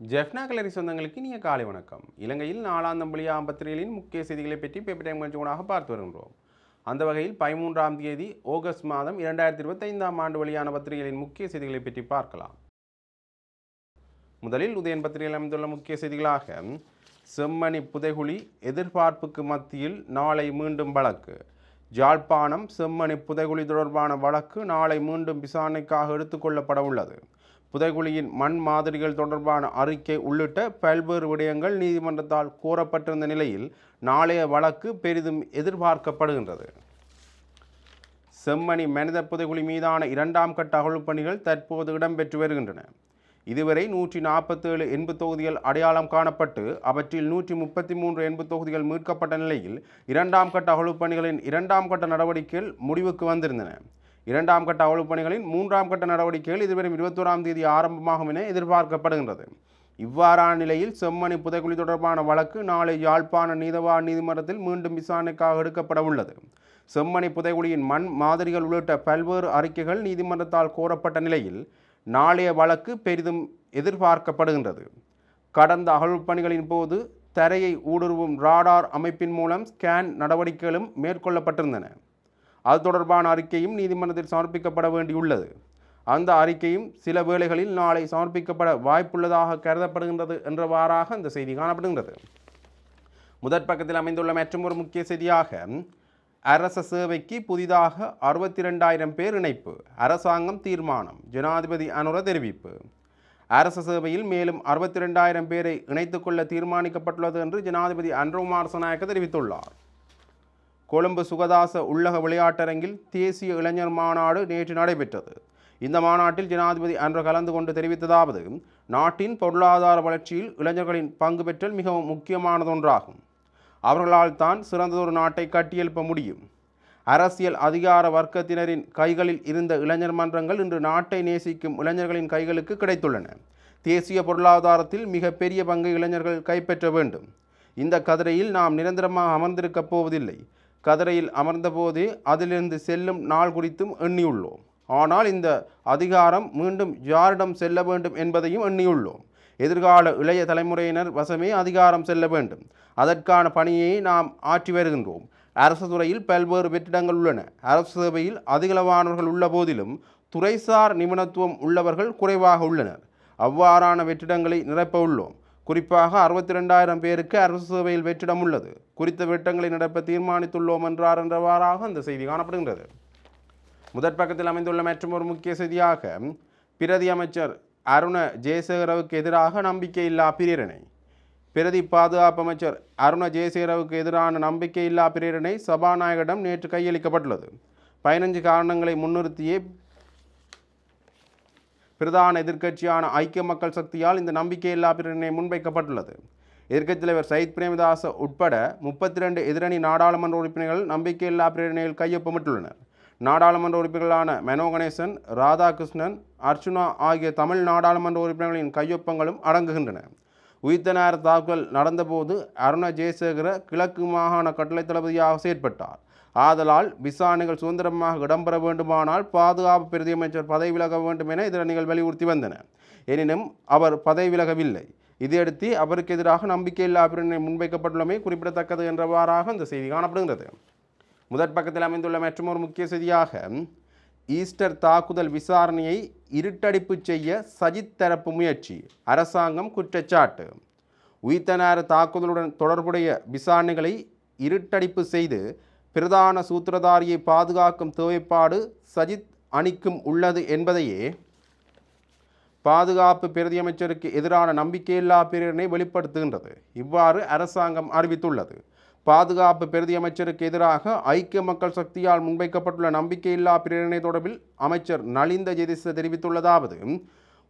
ஜெஃப்னா கலரி சொந்தங்களுக்கு இனிய காலை வணக்கம். இலங்கையில் நாளாந்தம்பளி ஆம்பத்திரிகளின் முக்கிய செய்திகளை பற்றி பேப்பர் டைம் கொஞ்சமாக பார்த்து வருகின்றோம். அந்த வகையில் பதிமூன்றாம் தேதி ஆகஸ்ட் மாதம் இரண்டாயிரத்தி இருபத்தைந்தாம் ஆண்டு வெளியான பத்திரிகைகளின் முக்கிய செய்திகளை பற்றி பார்க்கலாம். முதலில் உதயன் பத்திரிகையில் அமைந்துள்ள முக்கிய செய்திகளாக செம்மணி புதைகுழி எதிர்பார்ப்புக்கு மத்தியில் நாளை மீண்டும் வழக்கு. ஜாழ்ப்பாணம் செம்மணி புதைகுழி தொடர்பான வழக்கு நாளை மீண்டும் விசாரணைக்காக எடுத்துக்கொள்ளப்பட உள்ளது. புதைகுழியின் மண் மாதிரிகள் தொடர்பான அறிக்கை உள்ளிட்ட பல்வேறு விடயங்கள் நீதிமன்றத்தால் கோரப்பட்டிருந்த நிலையில் நாளைய வழக்கு பெரிதும் எதிர்பார்க்கப்படுகின்றது. செம்மணி மனித புதைகுழி மீதான இரண்டாம் கட்ட அகழ்வுப்பணிகள் தற்போது இடம்பெற்று வருகின்றன. இதுவரை நூற்றி நாற்பத்தேழு எண்பு தொகுதிகள் அடையாளம் காணப்பட்டு அவற்றில் நூற்றி முப்பத்தி மூன்று எண்பு தொகுதிகள் மீட்கப்பட்ட நிலையில் இரண்டாம் கட்ட அகழ்வுப்பணிகளின் இரண்டாம் கட்ட நடவடிக்கைகள் முடிவுக்கு வந்திருந்தன. இரண்டாம் கட்ட அகழ்வுப் பணிகளின் மூன்றாம் கட்ட நடவடிக்கைகள் இதுவரை இருபத்தோராம் தேதி ஆரம்பமாகும் என எதிர்பார்க்கப்படுகின்றது. இவ்வாறான நிலையில் செம்மணி புதைக்குழி தொடர்பான வழக்கு நாளை யாழ்ப்பாண நீதவான் நீதிமன்றத்தில் மீண்டும் விசாரணைக்காக எடுக்கப்பட உள்ளது. செம்மணி புதைக்குழியின் மண் மாதிரிகள் உள்ளிட்ட பல்வேறு அறிக்கைகள் நீதிமன்றத்தால் கோரப்பட்ட நிலையில் நாளைய வழக்கு பெரிதும் எதிர்பார்க்கப்படுகின்றது. கடந்த அகழ்வு பணிகளின் போது தரையை ஊடுருவும் ராடார் அமைப்பின் மூலம் ஸ்கேன் நடவடிக்கைகளும் மேற்கொள்ளப்பட்டிருந்தன. அது தொடர்பான அறிக்கையும் நீதிமன்றத்தில் சமர்ப்பிக்கப்பட வேண்டியுள்ளது. அந்த அறிக்கையும் சில வேளைகளில் நாளை சமர்ப்பிக்கப்பட வாய்ப்புள்ளதாக கருதப்படுகின்றது என்றவாறாக இந்த செய்தி காணப்படுகின்றது. முதற் பக்கத்தில் அமைந்துள்ள மற்றொரு முக்கிய செய்தியாக அரச சேவைக்கு புதிதாக அறுபத்தி ரெண்டாயிரம் பேர் இணைப்பு அரசாங்கம் தீர்மானம் ஜனாதிபதி அனுர தெரிவிப்பு. அரச சேவையில் மேலும் அறுபத்தி ரெண்டாயிரம் பேரை இணைத்துக்கொள்ள தீர்மானிக்கப்பட்டுள்ளது என்று ஜனாதிபதி அன்ருகுமார் சனாயக்க தெரிவித்துள்ளார். கொழும்பு சுகதாச உள்ளக விளையாட்டரங்கில் தேசிய இளைஞர் மாநாடு நேற்று நடைபெற்றது. இந்த மாநாட்டில் ஜனாதிபதி அன்று கலந்து கொண்டு தெரிவித்ததாவது நாட்டின் பொருளாதார வளர்ச்சியில் இளைஞர்களின் பங்கு பெற்றல் மிகவும் முக்கியமானதொன்றாகும். அவர்களால் தான் சிறந்ததொரு நாட்டை கட்டியெழுப்ப முடியும். அரசியல் அதிகார வர்க்கத்தினரின் கைகளில் இருந்த இளைஞர் மன்றங்கள் இன்று நாட்டை நேசிக்கும் இளைஞர்களின் கைகளுக்கு கிடைத்துள்ளன. தேசிய பொருளாதாரத்தில் மிக பெரிய பங்கை இளைஞர்கள் கைப்பற்ற வேண்டும். இந்த கதிரையில் நாம் நிரந்தரமாக அமர்ந்திருக்கப் போவதில்லை. கதிரையில் அமர்ந்தபோது அதிலிருந்து செல்லும் நாள் குறித்தும் எண்ணியுள்ளோம். ஆனால் இந்த அதிகாரம் மீண்டும் யாரிடம் செல்ல வேண்டும் என்பதையும் எண்ணியுள்ளோம். எதிர்கால இளைய தலைமுறையினர் வசமே அதிகாரம் செல்ல வேண்டும். அதற்கான பணியை நாம் ஆற்றி வருகின்றோம். அரசு துறையில் பல்வேறு வெற்றிடங்கள் உள்ளன. அரசு சேவையில் அதிகளவானவர்கள் உள்ள போதிலும் துறைசார் நிபுணத்துவம் உள்ளவர்கள் குறைவாக உள்ளனர். அவ்வாறான வெற்றிடங்களை நிரப்ப உள்ளோம். குறிப்பாக அறுபத்தி ரெண்டாயிரம் பேருக்கு அரசு சேவையில் வெற்றிடம் உள்ளது. குறித்த வெட்டங்களை நடப்ப தீர்மானித்துள்ளோம் என்றார் என்றவாறாக அந்த செய்தி காணப்படுகின்றது. முதற் பக்கத்தில் அமைந்துள்ள மற்றும் ஒரு முக்கிய செய்தியாக பிரதி அமைச்சர் அருண ஜெயசேகரவுக்கு எதிராக நம்பிக்கையில்லா பிரேரணை. பிரதி பாதுகாப்பு அமைச்சர் அருண ஜெயசேகரவுக்கு எதிரான நம்பிக்கையில்லா பிரேரணை சபாநாயகரிடம் நேற்று கையளிக்கப்பட்டுள்ளது. பதினஞ்சு காரணங்களை முன்னிறுத்தியே பிரதான எதிர்க்கட்சியான ஐக்கிய மக்கள் சக்தியால் இந்த நம்பிக்கையில்லா பிரேரணை முன்வைக்கப்பட்டுள்ளது. எதிர்க்கட்சித் தலைவர் சயித் பிரேமதாச உட்பட முப்பத்தி ரெண்டு எதிரணி நாடாளுமன்ற உறுப்பினர்கள் நம்பிக்கையில்லா பிரேரணையில் கையொப்பமிட்டுள்ளனர். நாடாளுமன்ற உறுப்பினர்களான மெனோ கணேசன் ராதாகிருஷ்ணன் அர்ச்சுனா ஆகிய தமிழ் நாடாளுமன்ற உறுப்பினர்களின் கையொப்பங்களும் அடங்குகின்றன. உயிர்த்த நேர தாக்குதல் நடந்தபோது அருண ஜெயசேகர கிழக்கு மாகாண கட்டளை தளபதியாக செயற்பட்டார். ஆதலால் விசாரணைகள் சுதந்திரமாக இடம்பெற வேண்டுமானால் பாதுகாப்பு பிரதியமைச்சர் பதவி விலக வேண்டும் என எதிரணிகள் வலியுறுத்தி வந்தன. எனினும் அவர் பதவி விலகவில்லை. இதையடுத்து அவருக்கு எதிராக நம்பிக்கையில்லா பிரேரணை முன்வைக்கப்பட்டுள்ளமை குறிப்பிடத்தக்கது என்றவாறாக இந்த செய்தி காணப்படுகிறது முதற் பக்கத்தில் அமைந்துள்ள மற்றொரு முக்கிய செய்தியாக ஈஸ்டர் தாக்குதல் விசாரணையை இருட்டடிப்பு செய்ய சஜித் தரப்பு முயற்சி அரசாங்கம் குற்றச்சாட்டு. உயிர்த்த நேர தாக்குதலுடன் தொடர்புடைய விசாரணைகளை இருட்டடிப்பு செய்து பிரதான சூத்திரதாரியை பாதுகாக்கும் தேவைப்பாடு சஜித் அணிக்கும் உள்ளது என்பதையே பாதுகாப்பு பிரதியமைச்சருக்கு எதிரான நம்பிக்கையில்லா பிரேரணை வெளிப்படுத்துகின்றது. இவ்வாறு அரசாங்கம் அறிவித்துள்ளது. பாதுகாப்பு பிரதியமைச்சருக்கு எதிராக ஐக்கிய மக்கள் சக்தியால் முன்வைக்கப்பட்டுள்ள நம்பிக்கையில்லா பிரேரணை தொடர்பில் அமைச்சர் நலிந்த ஜெதிச தெரிவித்துள்ளதாவது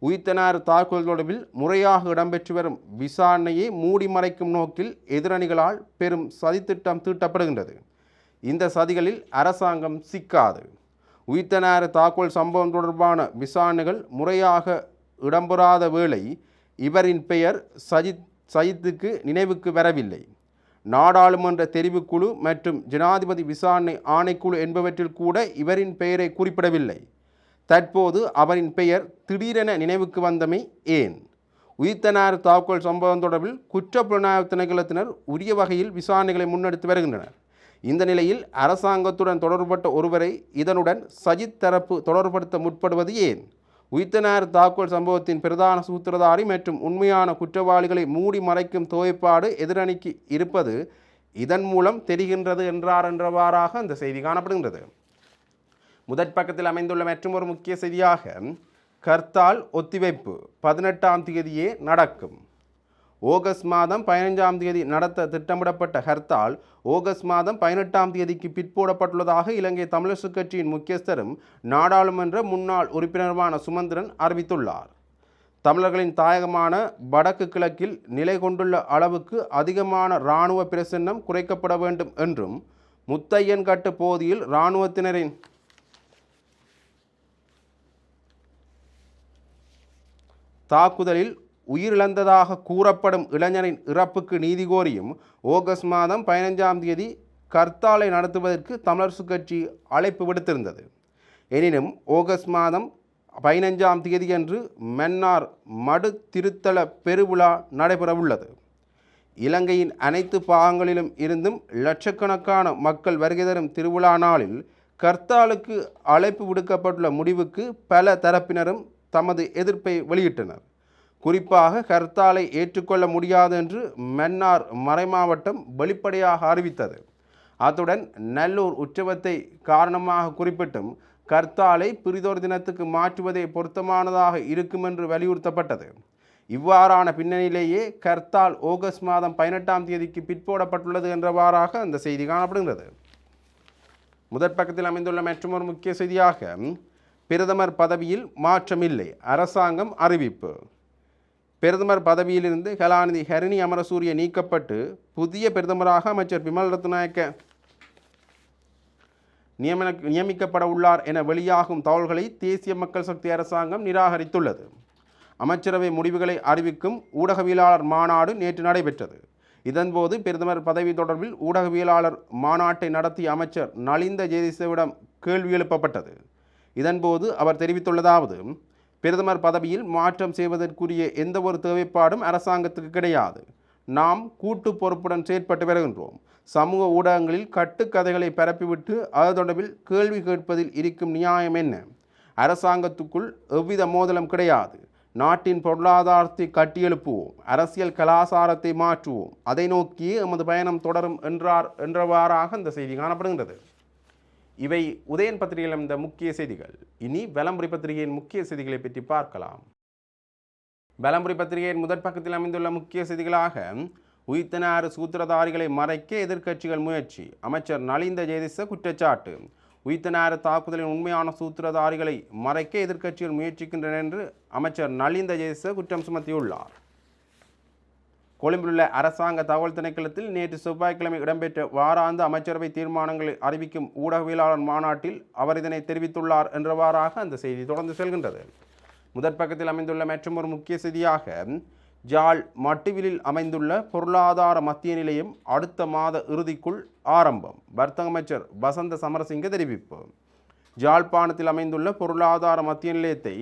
உயிர்த்தனார் தாக்குதல் தொடர்பில் முறையாக இடம்பெற்று வரும் விசாரணையை மூடி மறைக்கும் நோக்கில் எதிரணிகளால் பெரும் சதித்திட்டம் தீட்டப்படுகின்றது. இந்த சதிகளில் அரசாங்கம் சிக்காது. உயிர்த்தனார் தாக்குதல் சம்பவம் தொடர்பான விசாரணைகள் முறையாக இடம்பெறாத வேளை இவரின் பெயர் சஜித் சஜித்துக்கு நினைவுக்கு வரவில்லை. நாடாளுமன்ற தெரிவுக்குழு மற்றும் ஜனாதிபதி விசாரணை ஆணைக்குழு என்பவற்றில் கூட இவரின் பெயரை குறிப்பிடவில்லை. தற்போது அவரின் பெயர் திடீரென நினைவுக்கு வந்தமை ஏன்? உயிர்த்தனார் தாக்குதல் சம்பவம் தொடர்பில் குற்றப்புலனாய்வு திணைக்களத்தினர் உரிய வகையில் விசாரணைகளை முன்னெடுத்து வருகின்றனர். இந்த நிலையில் அரசாங்கத்துடன் தொடர்பட்ட ஒருவரை இதனுடன் சஜித் தரப்பு தொடர்படுத்த முற்படுவது ஏன்? உயிர்த்தனார் தாக்குதல் சம்பவத்தின் பிரதான சூத்திரதாரி மற்றும் உண்மையான குற்றவாளிகளை மூடி மறைக்கும் தோய்ப்பாடு எதிரணிக்கு இருப்பது இதன் மூலம் தெரிகின்றது என்றார் என்றவாறாக அந்த செய்தி காணப்படுகின்றது. முதற் பக்கத்தில் அமைந்துள்ள மற்றொரு முக்கிய செய்தியாக கர்த்தால் ஒத்திவைப்பு பதினெட்டாம் தேதியே நடக்கும். ஆகஸ்ட் மாதம் பதினைஞ்சாம் தேதி நடத்த திட்டமிடப்பட்ட ஹர்த்தால் ஆகஸ்ட் மாதம் பதினெட்டாம் தேதிக்கு பிற்போடப்பட்டுள்ளதாக இலங்கை தமிழரசு கட்சியின் முக்கியஸ்தரும் நாடாளுமன்ற முன்னாள் உறுப்பினருமான சுமந்திரன் அறிவித்துள்ளார். தமிழர்களின் தாயகமான வடக்கு கிழக்கில் நிலை கொண்டுள்ள அளவுக்கு அதிகமான இராணுவ பிரசன்னம் குறைக்கப்பட வேண்டும் என்றும் முத்தையன்கட்டு பகுதியில் இராணுவத்தினரின் தாக்குதலில் உயிரிழந்ததாக கூறப்படும் இளைஞரின் இறப்புக்கு நீதி கோரியும் ஆகஸ்ட் மாதம் பதினைஞ்சாம் தேதி கர்த்தாலை நடத்துவதற்கு தமிழரசு கட்சி அழைப்பு விடுத்திருந்தது. எனினும் ஆகஸ்ட் மாதம் பதினைஞ்சாம் தேதியன்று மன்னார் மடு திருத்தல பெருவிழா நடைபெறவுள்ளது. இலங்கையின் அனைத்து பாகங்களிலும் இருந்தும் லட்சக்கணக்கான மக்கள் வருகை தரும் திருவிழா நாளில் கர்த்தாலுக்கு அழைப்பு விடுக்கப்பட்டுள்ள முடிவுக்கு பல தரப்பினரும் தமது எதிர்ப்பை வெளியிட்டனர். குறிப்பாக கர்த்தாலை ஏற்றுக்கொள்ள முடியாது என்று மன்னார் மறைமாவட்டம் வெளிப்படையாக அறிவித்தது. அத்துடன் நல்லூர் உற்சவத்தை காரணமாக குறிப்பிட்டும் கர்த்தாலை பிரிதோர் தினத்துக்கு மாற்றுவதே பொருத்தமானதாக இருக்கும் என்று வலியுறுத்தப்பட்டது. இவ்வாறான பின்னணியிலேயே கர்த்தால் ஆகஸ்ட் மாதம் பதினெட்டாம் தேதிக்கு பிற்போடப்பட்டுள்ளது என்றவாறாக அந்த செய்தி காணப்படுகிறது முதற் பக்கத்தில் அமைந்துள்ள மற்றொரு முக்கிய செய்தியாக பிரதமர் பதவியில் மாற்றமில்லை. அரசாங்கம் அறிவிப்பு. பிரதமர் பதவியிலிருந்து கலாநிதி ஹரிணி அமரசூரிய நீக்கப்பட்டு புதிய பிரதமராக அமைச்சர் பிமல் ரத்நாயக்க நியமன நியமிக்கப்பட உள்ளார் என வெளியாகும் தகவல்களை தேசிய மக்கள் சக்தி அரசாங்கம் நிராகரித்துள்ளது. அமைச்சரவை முடிவுகளை அறிவிக்கும் ஊடகவியலாளர் மாநாடு நேற்று நடைபெற்றது. இதன்போது பிரதமர் பதவி தொடர்பில் ஊடகவியலாளர் மாநாட்டை நடத்திய அமைச்சர் நலிந்த ஜெயதிசவிடம் கேள்வி எழுப்பப்பட்டது. இதன்போது அவர் தெரிவித்துள்ளதாவது பிரதமர் பதவியில் மாற்றம் செய்வதற்குரிய எந்த ஒரு தேவைப்பாடும் அரசாங்கத்துக்கு கிடையாது. நாம் கூட்டு பொறுப்புடன் செயற்பட்டு வருகின்றோம். சமூக ஊடகங்களில் கட்டுக்கதைகளை பரப்பிவிட்டு அது தொடர்பில் கேள்வி கேட்பதில் இருக்கும் நியாயம் என்ன? அரசாங்கத்துக்குள் எவ்வித மோதலும் கிடையாது. நாட்டின் பொருளாதாரத்தை கட்டியெழுப்புவோம். அரசியல் கலாசாரத்தை மாற்றுவோம். அதை நோக்கியே எமது பயணம் தொடரும் என்றார் என்றவாறாக இந்த செய்தி காணப்படுகின்றது. இவை உதயன் பத்திரிகையில் இருந்த முக்கிய செய்திகள். இனி வலம்புரி பத்திரிகையின் முக்கிய செய்திகளை பற்றி பார்க்கலாம். வலம்புரி பத்திரிகையின் முதற் பக்கத்தில் அமைந்துள்ள முக்கிய செய்திகளாக உயிர்த்தனாறு சூத்திரதாரிகளை மறைக்க எதிர்க்கட்சிகள் முயற்சி. அமைச்சர் நலிந்த ஜெயதிச குற்றச்சாட்டு. உயிர்த்தனாறு தாக்குதலின் உண்மையான சூத்திரதாரிகளை மறைக்க எதிர்க்கட்சிகள் முயற்சிக்கின்றன என்று அமைச்சர் நலிந்த ஜெயதிச குற்றம் சுமத்தியுள்ளார். கொழும்பிலுள்ள அரசாங்க தகவல் திணைக்களத்தில் நேற்று செவ்வாய்க்கிழமை இடம்பெற்ற வாராந்த அமைச்சரவை தீர்மானங்களை அறிவிக்கும் ஊடகவியலாளர் மாநாட்டில் அவர் இதனை தெரிவித்துள்ளார் என்றவாறாக அந்த செய்தி தொடர்ந்து செல்கின்றது. முதற் பக்கத்தில் அமைந்துள்ள மற்றொரு முக்கிய செய்தியாக ஜாழ் மட்டுவிலில் அமைந்துள்ள பொருளாதார மத்திய நிலையம் அடுத்த மாத இறுதிக்குள் ஆரம்பம். வர்த்தக அமைச்சர் வசந்த சமரசிங்க தெரிவிப்பு. ஜாழ்ப்பாணத்தில் அமைந்துள்ள பொருளாதார மத்திய நிலையத்தை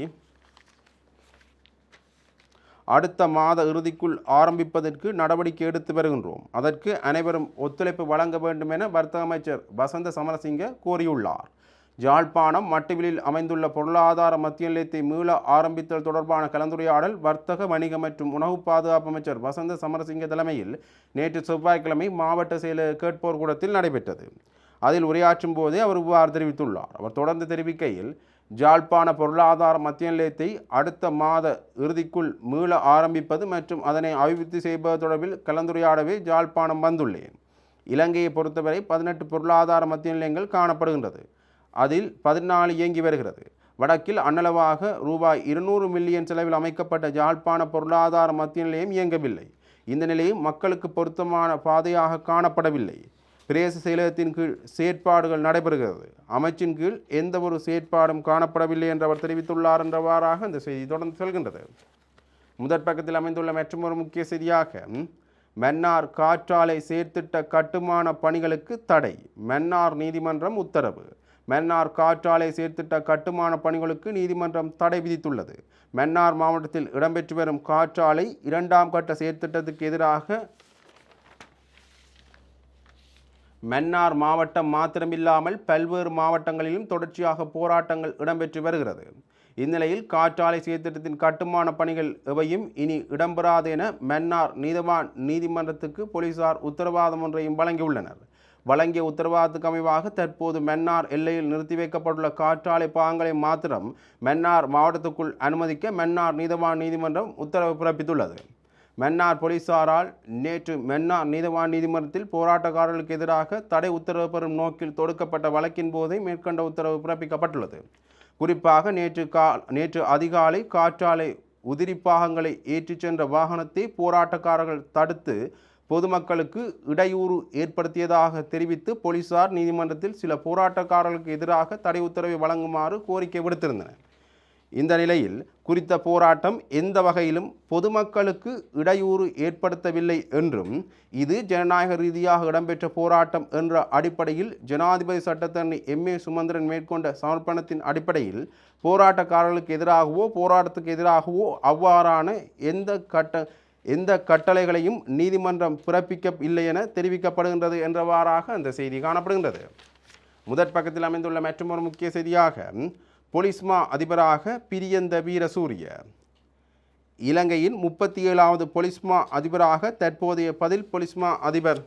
அடுத்த மாத இறுதிக்குள் ஆரம்பிப்பதற்கு நடவடிக்கை எடுத்து வருகின்றோம். அதற்கு அனைவரும் ஒத்துழைப்பு வழங்க வேண்டும் என வர்த்தக அமைச்சர் வசந்த சமரசிங்க கோரியுள்ளார். ஜாழ்ப்பாணம் மட்டுவிலில் அமைந்துள்ள பொருளாதார மத்திய நிலையத்தை மீள ஆரம்பித்தல் தொடர்பான கலந்துரையாடல் வர்த்தக வணிக மற்றும் உணவு பாதுகாப்பு அமைச்சர் வசந்த சமரசிங்க தலைமையில் நேற்று செவ்வாய்க்கிழமை மாவட்ட செயலர் கேட்போர் கூடத்தில் நடைபெற்றது. அதில் உரையாற்றும் போதே அவர் இவ்வாறு தெரிவித்துள்ளார். அவர் தொடர்ந்து தெரிவிக்கையில் ஜாழ்ப்பாண பொருளாதார மத்திய நிலையத்தை அடுத்த மாத இறுதிக்குள் மீள ஆரம்பிப்பது மற்றும் அதனை அபிவிருத்தி செய்வது தொடர்பில் கலந்துரையாடவே ஜாழ்ப்பாணம் வந்துள்ளேன் இலங்கையை பொறுத்தவரை பதினெட்டு பொருளாதார மத்திய நிலையங்கள் காணப்படுகின்றது. அதில் பதினாலு இயங்கி வருகிறது. வடக்கில் அன்னளவாக ரூபாய் இருநூறு மில்லியன் செலவில் அமைக்கப்பட்ட ஜாழ்ப்பாண பொருளாதார மத்திய நிலையம் இயங்கவில்லை. இந்த நிலையும் மக்களுக்கு பொருத்தமான பாதையாக காணப்படவில்லை. பிரதேச செயலகத்தின் கீழ் செயற்பாடுகள் நடைபெறுகிறது. அமைச்சின் கீழ் எந்த ஒரு செயற்பாடும் காணப்படவில்லை என்று அவர் தெரிவித்துள்ளார் என்றவாறாக இந்த செய்தி தொடர்ந்து செல்கின்றது. முதற் பக்கத்தில் அமைந்துள்ள மற்றொரு முக்கிய செய்தியாக மன்னார் காற்றாலை செயற்திட்ட கட்டுமான பணிகளுக்கு தடை. மன்னார் நீதிமன்றம் உத்தரவு. மன்னார் காற்றாலை சேர்த்திட்ட கட்டுமான பணிகளுக்கு நீதிமன்றம் தடை விதித்துள்ளது. மன்னார் மாவட்டத்தில் இடம்பெற்று வரும் காற்றாலை இரண்டாம் கட்ட செயற்திட்டத்துக்கு எதிராக மன்னார் மாவட்டம் மாத்திரமில்லாமல் பல்வேறு மாவட்டங்களிலும் தொடர்ச்சியாக போராட்டங்கள் இடம்பெற்று வருகிறது. இந்நிலையில் காற்றாலை செயற்திட்டத்தின் கட்டுமான பணிகள் எவையும் இனி இடம்பெறாது என மன்னார் நீதவான் நீதிமன்றத்துக்கு போலீசார் உத்தரவாதம் ஒன்றையும் வழங்கியுள்ளனர். வழங்கிய உத்தரவாதத்துக்கு அமைவாக தற்போது மன்னார் எல்லையில் நிறுத்தி வைக்கப்பட்டுள்ள காற்றாலை பாகங்களை மாத்திரம் மன்னார் மாவட்டத்துக்குள் அனுமதிக்க மன்னார் நீதவான் நீதிமன்றம் உத்தரவு பிறப்பித்துள்ளது. மன்னார் போலீசாரால் நேற்று மன்னார் நீதவான் நீதிமன்றத்தில் போராட்டக்காரர்களுக்கு எதிராக தடை உத்தரவு பெறும் நோக்கில் தொடுக்கப்பட்ட வழக்கின் போதே மேற்கண்ட உத்தரவு பிறப்பிக்கப்பட்டுள்ளது. குறிப்பாக நேற்று கா நேற்று அதிகாலை காற்றாலை உதிரி பாகங்களை ஏற்றிச் சென்ற வாகனத்தை போராட்டக்காரர்கள் தடுத்து பொதுமக்களுக்கு இடையூறு ஏற்படுத்தியதாக தெரிவித்து போலீசார் நீதிமன்றத்தில் சில போராட்டக்காரர்களுக்கு எதிராக தடை உத்தரவை வழங்குமாறு கோரிக்கை விடுத்திருந்தனர். இந்த நிலையில் குறித்த போராட்டம் எந்த வகையிலும் பொதுமக்களுக்கு இடையூறு ஏற்படுத்தவில்லை என்றும் இது ஜனநாயக ரீதியாக இடம்பெற்ற போராட்டம் என்ற அடிப்படையில் ஜனாதிபதி சட்டத்தரணி எம். ஏ. சுமந்திரன் மேற்கொண்ட சமர்ப்பணத்தின் அடிப்படையில் போராட்டக்காரர்களுக்கு எதிராகவோ போராட்டத்துக்கு எதிராகவோ அவ்வாறான எந்த கட்ட எந்த கட்டளைகளையும் நீதிமன்றம் பிறப்பிக்க இல்லை என தெரிவிக்கப்படுகின்றது என்றவாறாக அந்த செய்தி காணப்படுகின்றது. முதற் பக்கத்தில் அமைந்துள்ள மற்றொரு முக்கிய செய்தியாக பொலிஸ்மா அதிபராக பிரியந்த வீரசூரிய. இலங்கையின் முப்பத்தி ஏழாவது பொலிஸ்மா அதிபராக தற்போதைய பதில் பொலிஸ்மா அதிபர்.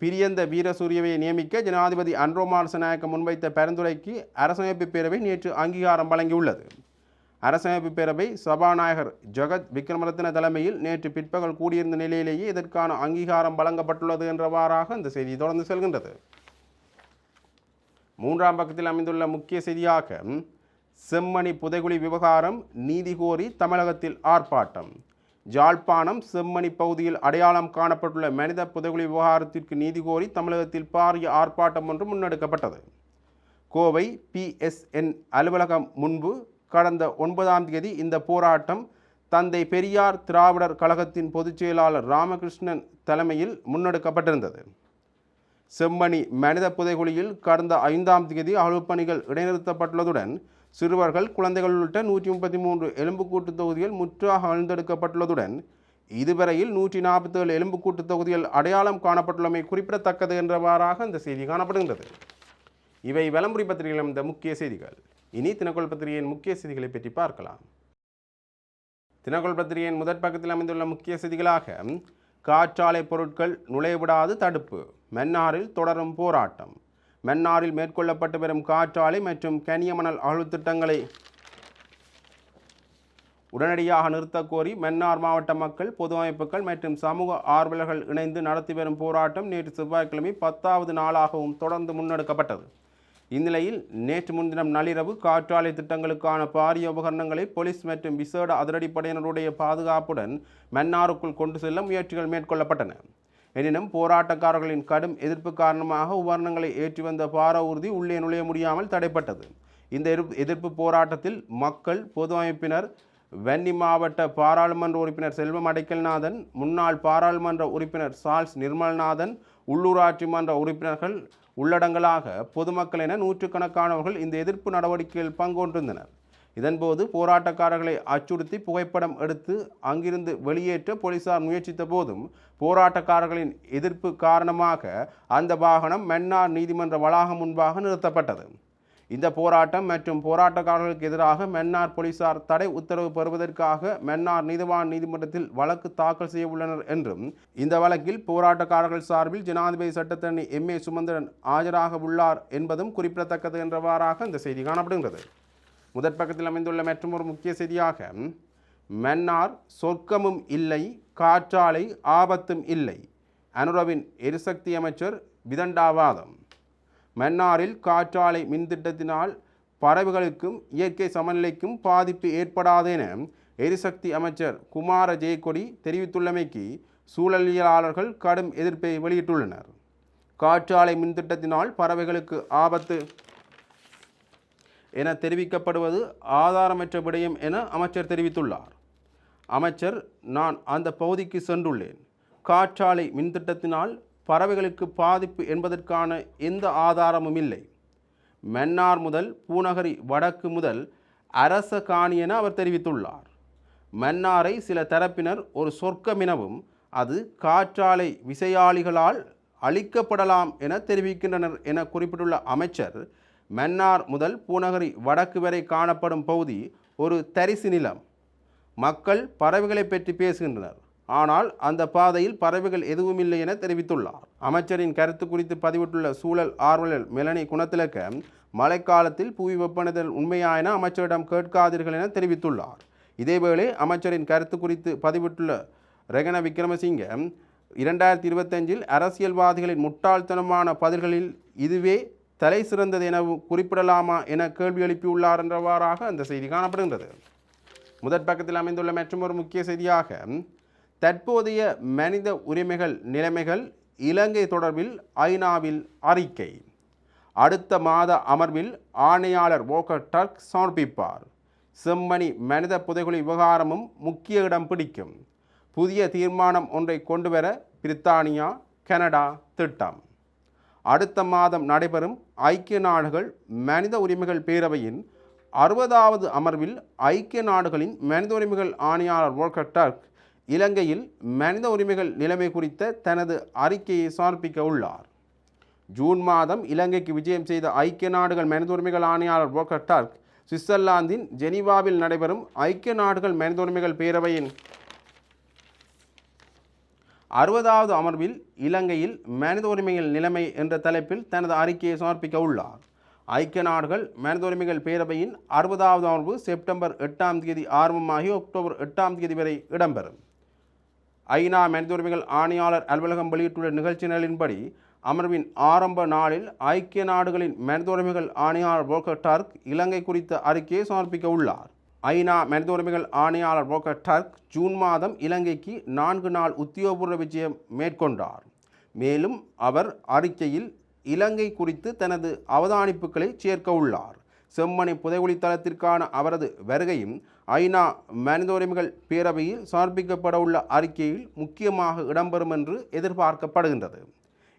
பிரியந்த வீரசூரியவை நியமிக்க ஜனாதிபதி அன்ரோமார்சநாயக்க முன்வைத்த பரிந்துரைக்கு அரசமைப்பு பேரவை நேற்று அங்கீகாரம் வழங்கியுள்ளது. அரசமைப்பு பேரவை சபாநாயகர் ஜெகத் விக்ரமரத்ன தலைமையில் நேற்று பிற்பகல் கூடியிருந்த நிலையிலேயே இதற்கான அங்கீகாரம் வழங்கப்பட்டுள்ளது என்றவாறாக இந்த செய்தி தொடர்ந்து செல்கின்றது. மூன்றாம் பக்கத்தில் அமைந்துள்ள முக்கிய செய்தியாக செம்மணி புதைகுழி விவகாரம் நீதி கோரி தமிழகத்தில் ஆர்ப்பாட்டம். ஜாழ்ப்பாணம் செம்மணி பகுதியில் அடையாளம் காணப்பட்டுள்ள மனித புதைகுழி விவகாரத்திற்கு நீதி கோரி தமிழகத்தில் பாரிய ஆர்ப்பாட்டம் ஒன்று முன்னெடுக்கப்பட்டது. கோவை பிஎஸ்என் அலுவலகம் முன்பு கடந்த ஒன்பதாம் தேதி இந்த போராட்டம் தந்தை பெரியார் திராவிடர் கழகத்தின் பொதுச் செயலாளர் ராமகிருஷ்ணன் தலைமையில் முன்னெடுக்கப்பட்டிருந்தது. செம்மணி மனித புதைகுழியில் கடந்த ஐந்தாம் தேதி அகழ்வுப்பணிகள் இடைநிறுத்தப்பட்டுள்ளதுடன் சிறுவர்கள் குழந்தைகள் உள்ளிட்ட நூற்றி முப்பத்தி மூன்று எலும்புக்கூட்டு தொகுதிகள் முற்றாக அழுந்தெடுக்கப்பட்டுள்ளதுடன் இதுவரையில் நூற்றி நாற்பத்தேழு எலும்புக்கூட்டு தொகுதிகள் அடையாளம் காணப்பட்டுள்ளமை குறிப்பிடத்தக்கது என்றவாறாக இந்த செய்தி காணப்படுகின்றது. இவை விளம்பரி பத்திரிகையில் இந்த முக்கிய செய்திகள். இனி தினக்கோள் பத்திரிகையின் முக்கிய செய்திகளை பற்றி பார்க்கலாம். தினக்கோள் பத்திரிகையின் முதற் பக்கத்தில் அமைந்துள்ள முக்கிய செய்திகளாக காற்றாலை பொருட்கள் நுழைவிடாது தடுப்பு. மன்னாரில் தொடரும் போராட்டம். மன்னாரில் மேற்கொள்ளப்பட்டு வரும் காற்றாலை மற்றும் கனியமணல் அழுத்திட்டங்களை திட்டங்களை உடனடியாக நிறுத்தக்கோரி மன்னார் மாவட்ட மக்கள் பொது அமைப்புகள் மற்றும் சமூக ஆர்வலர்கள் இணைந்து நடத்தி வரும் போராட்டம் நேற்று செவ்வாய்க்கிழமை பத்தாவது நாளாகவும் தொடர்ந்து முன்னெடுக்கப்பட்டது. இந்நிலையில் நேற்று முன்தினம் நள்ளிரவு காற்றாலை திட்டங்களுக்கான பாரிய உபகரணங்களை போலீஸ் மற்றும் விசேட அதிரடிப்படையினருடைய பாதுகாப்புடன் மன்னாருக்குள் கொண்டு செல்ல முயற்சிகள் மேற்கொள்ளப்பட்டன. எனினும் போராட்டக்காரர்களின் கடும் எதிர்ப்பு காரணமாக உபகரணங்களை ஏற்றி வந்த பார ஊர்தி உள்ளே நுழைய முடியாமல் தடைப்பட்டது. இந்த எதிர்ப்பு எதிர்ப்பு போராட்டத்தில் மக்கள் பொது அமைப்பினர் வன்னி மாவட்ட பாராளுமன்ற உறுப்பினர் செல்வம் அடைக்கல்நாதன் முன்னாள் பாராளுமன்ற உறுப்பினர் சால்ஸ் நிர்மல்நாதன் உள்ளூராட்சி மன்ற உறுப்பினர்கள் உள்ளடங்கலாக பொதுமக்கள் என நூற்றுக்கணக்கானவர்கள் இந்த எதிர்ப்பு நடவடிக்கையில் பங்கொண்டிருந்தனர் இதன்போது போராட்டக்காரர்களை அச்சுறுத்தி புகைப்படம் எடுத்து அங்கிருந்து வெளியேற்ற போலீசார் முயற்சித்த போதும் போராட்டக்காரர்களின் எதிர்ப்பு காரணமாக அந்த வாகனம் மன்னார் நீதிமன்ற வளாகம் முன்பாக நிறுத்தப்பட்டது. இந்த போராட்டம் மற்றும் போராட்டக்காரர்களுக்கு எதிராக மன்னார் போலீசார் தடை உத்தரவு பெறுவதற்காக மன்னார் நீதிவான் நீதிமன்றத்தில் வழக்கு தாக்கல் செய்ய உள்ளனர் என்றும் இந்த வழக்கில் போராட்டக்காரர்கள் சார்பில் ஜனாதிபதி சட்டத்தரணி எம் ஏ சுமந்திரன் ஆஜராக உள்ளார் என்பதும் குறிப்பிடத்தக்கது என்றவாறாக இந்த செய்தி காணப்படுகிறது முதற் பக்கத்தில் அமைந்துள்ள மற்றும் ஒரு முக்கிய செய்தியாக மன்னார் சொர்க்கமும் இல்லை காற்றாலை ஆபத்தும் இல்லை அனுரவின் எரிசக்தி அமைச்சர் விதண்டாவாதம். மன்னாரில் காற்றாலை மின்திட்டத்தினால் பறவைகளுக்கும் இயற்கை சமநிலைக்கும் பாதிப்பு ஏற்படாது என எரிசக்தி அமைச்சர் குமார ஜெயக்கொடி தெரிவித்துள்ளமைக்கு சூழலியலாளர்கள் கடும் எதிர்ப்பை வெளியிட்டுள்ளனர். காற்றாலை மின்திட்டத்தினால் பறவைகளுக்கு ஆபத்து என தெரிவிக்கப்படுவது ஆதாரமற்ற விடயம் என அமைச்சர் தெரிவித்துள்ளார். அமைச்சர் நான் அந்த பகுதிக்கு சென்றுள்ளேன். காற்றாலை மின்திட்டத்தினால் பறவைகளுக்கு பாதிப்பு என்பதற்கான எந்த ஆதாரமும் இல்லை. மன்னார் முதல் பூநகரி வடக்கு முதல் அரச காணி என அவர் தெரிவித்துள்ளார். மன்னாரை சில தரப்பினர் ஒரு சொர்க்கமெனவும் அது காற்றாலை விசையாளிகளால் அழிக்கப்படலாம் என தெரிவிக்கின்றனர் என குறிப்பிட்டுள்ள அமைச்சர் மன்னார் முதல் பூநகரி வடக்கு வரை காணப்படும் பகுதி ஒரு தரிசு நிலம். மக்கள் பறவைகளை பற்றி பேசுகின்றனர். ஆனால் அந்த பாதையில் பறவைகள் எதுவும் இல்லை என தெரிவித்துள்ளார். அமைச்சரின் கருத்து குறித்து பதிவிட்டுள்ள சூழல் ஆர்வலர் மெலனி குணத்திலக்க மழைக்காலத்தில் புவி வெப்பநிலை உண்மையாயின அமைச்சரிடம் கேட்காதீர்கள் என தெரிவித்துள்ளார். இதேவேளை அமைச்சரின் கருத்து குறித்து பதிவிட்டுள்ள ரெகன விக்ரமசிங்க இரண்டாயிரத்தி இருபத்தஞ்சில் அரசியல்வாதிகளின் முட்டாள்தனமான பதில்களில் இதுவே தலை சிறந்தது என குறிப்பிடலாமா என கேள்வி எழுப்பியுள்ளார் என்றவாறாக அந்த செய்தி காணப்படுகின்றது. முதற் பக்கத்தில் அமைந்துள்ள மற்றொரு முக்கிய செய்தியாக தற்போதைய மனித உரிமைகள் நிலைமைகள் இலங்கை தொடர்பில் ஐநாவில் அறிக்கை. அடுத்த மாத அமர்வில் ஆணையாளர் வோக்கர் டர்க் சமர்ப்பிப்பார். செம்மணி மனித புதைகுழி விவகாரமும் முக்கிய இடம் பிடிக்கும். புதிய தீர்மானம் ஒன்றை கொண்டுவர பிரித்தானியா கனடா திட்டம். அடுத்த மாதம் நடைபெறும் ஐக்கிய நாடுகள் மனித உரிமைகள் பேரவையின் அறுபதாவது அமர்வில் ஐக்கிய நாடுகளின் மனித உரிமைகள் ஆணையாளர் வோல்கர் டர்க் இலங்கையில் மனித உரிமைகள் நிலைமை குறித்த தனது அறிக்கையை சமர்ப்பிக்க உள்ளார். ஜூன் மாதம் இலங்கைக்கு விஜயம் செய்த ஐக்கிய நாடுகள் மனித உரிமைகள் ஆணையாளர் வோல்கர் டர்க் சுவிட்சர்லாந்தின் ஜெனீவாவில் நடைபெறும் ஐக்கிய நாடுகள் மனித உரிமைகள் பேரவையின் அறுபதாவது அமர்வில் இலங்கையில் மனித உரிமைகள் நிலைமை என்ற தலைப்பில் தனது அறிக்கையை சமர்ப்பிக்க உள்ளார். ஐக்கிய நாடுகள் மனித உரிமைகள் பேரவையின் அறுபதாவது அமர்வு செப்டம்பர் எட்டாம் தேதி ஆரம்பமாகி அக்டோபர் எட்டாம் தேதி வரை இடம்பெறும். ஐநா மனித உரிமைகள் ஆணையாளர் அலுவலகம் வெளியிட்டுள்ள நிகழ்ச்சிகளின்படி அமர்வின் ஆரம்ப நாளில் ஐக்கிய நாடுகளின் மனித உரிமைகள் ஆணையாளர் போக்கர் டார்க் இலங்கை குறித்த அறிக்கையை சமர்ப்பிக்க உள்ளார். ஐநா மனித உரிமைகள் ஆணையாளர் போக்கர் டர்க் ஜூன் மாதம் இலங்கைக்கு நான்கு நாள் உத்தியோகபூர்வ விஜயம் மேற்கொண்டார். மேலும் அவர் அறிக்கையில் இலங்கை குறித்து தனது அவதானிப்புகளை சேர்க்க உள்ளார். செம்மணி புதைகுழி தளத்திற்கான அவரது வருகையும் ஐநா மனித உரிமைகள் பேரவையில் சமர்ப்பிக்கப்பட உள்ள அறிக்கையில் முக்கியமாக இடம்பெறும் என்று எதிர்பார்க்கப்படுகின்றது.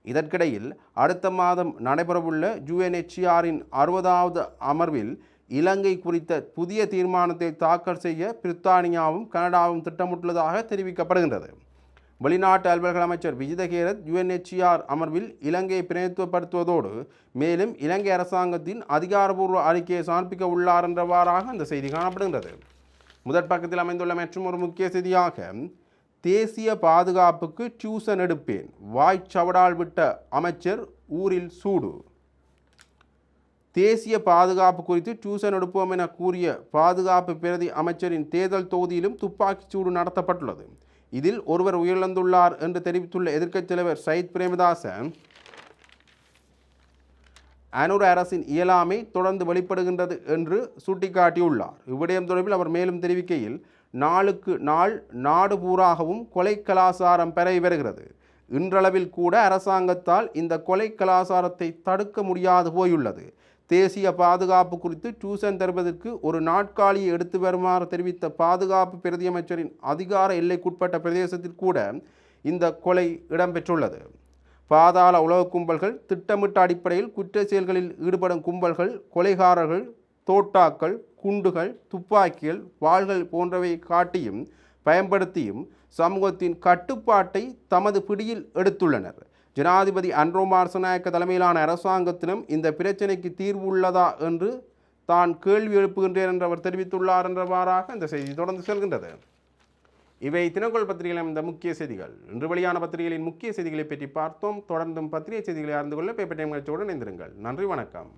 இதற்கிடையில் அடுத்த மாதம் நடைபெறவுள்ள யுஎன்ஹெச்சிஆரின் அறுபதாவது அமர்வில் இலங்கை குறித்த புதிய தீர்மானத்தை தாக்கல் செய்ய பிரித்தானியாவும் கனடாவும் திட்டமிட்டுள்ளதாக தெரிவிக்கப்படுகின்றது. வெளிநாட்டு அலுவல்கள் அமைச்சர் விஜிதகேரத் யுஎன்ஹெச்சிஆர் அமர்வில் இலங்கையை பிரதித்துவப்படுத்துவதோடு மேலும் இலங்கை அரசாங்கத்தின் அதிகாரபூர்வ அறிக்கையை சமர்ப்பிக்க உள்ளார் என்றவாறாக இந்த செய்தி காணப்படுகின்றது. முதற் பக்கத்தில் அமைந்துள்ள மற்றும் ஒரு முக்கிய செய்தியாக தேசிய பாதுகாப்புக்கு டியூசன் எடுப்பேன் வாய்ச்சவடால் விட்ட அமைச்சர் ஊரில் சூடு. தேசிய பாதுகாப்பு குறித்து டியூசன் எடுப்போம் என கூறிய பாதுகாப்பு பிரதி அமைச்சரின் தேர்தல் தொகுதியிலும் துப்பாக்கிச் சூடு நடத்தப்பட்டுள்ளது. இதில் ஒருவர் உயிரிழந்துள்ளார் என்று தெரிவித்துள்ள எதிர்க்கட்சி தலைவர் சயித் பிரேமதாசன் அனுர அரசின் இயலாமை தொடர்ந்து வெளிப்படுகின்றது என்று சுட்டிக்காட்டியுள்ளார். இவ்விடயம் தொடர்பில் அவர் மேலும் தெரிவிக்கையில் நாளுக்கு நாள் நாடு பூராகவும் கொலை கலாசாரம் பெறவி வருகிறது. இன்றளவில் கூட அரசாங்கத்தால் இந்த கொலை கலாசாரத்தை தடுக்க முடியாது போயுள்ளது. தேசிய பாதுகாப்பு குறித்து டியூசன் தருவதற்கு ஒரு நாட்காலியை எடுத்து வருமாறு தெரிவித்த பாதுகாப்பு பிரதியமைச்சரின் அதிகார எல்லைக்குட்பட்ட பிரதேசத்தில் கூட இந்த கொலை இடம்பெற்றுள்ளது. பாதாள உலக கும்பல்கள் திட்டமிட்ட அடிப்படையில் குற்ற செயல்களில் ஈடுபடும் கும்பல்கள் கொலைகாரர்கள் தோட்டாக்கள் குண்டுகள் துப்பாக்கிகள் வாள்கள் போன்றவை காட்டியும் பயன்படுத்தியும் சமூகத்தின் கட்டுப்பாட்டை தமது பிடியில் எடுத்துள்ளனர். ஜனாதிபதி அன்ரோ மார்சநாயக்க தலைமையிலான அரசாங்கத்திலும் இந்த பிரச்சனைக்கு தீர்வு உள்ளதா என்று தான் கேள்வி எழுப்புகின்றேன் என்று அவர் தெரிவித்துள்ளார் என்றவாறாக இந்த செய்தி தொடர்ந்து செல்கின்றது. இவை தினக்கோள் பத்திரிகையில் இந்த முக்கிய செய்திகள். இன்று வெளியான பத்திரிகைகளின் முக்கிய செய்திகளை பற்றி பார்த்தோம். தொடர்ந்தும் பத்திரிகை செய்திகளை அறிந்து கொள்ள பேப்பர் டைம் நிகழ்ச்சியோடு இணைந்திருங்கள். நன்றி வணக்கம்.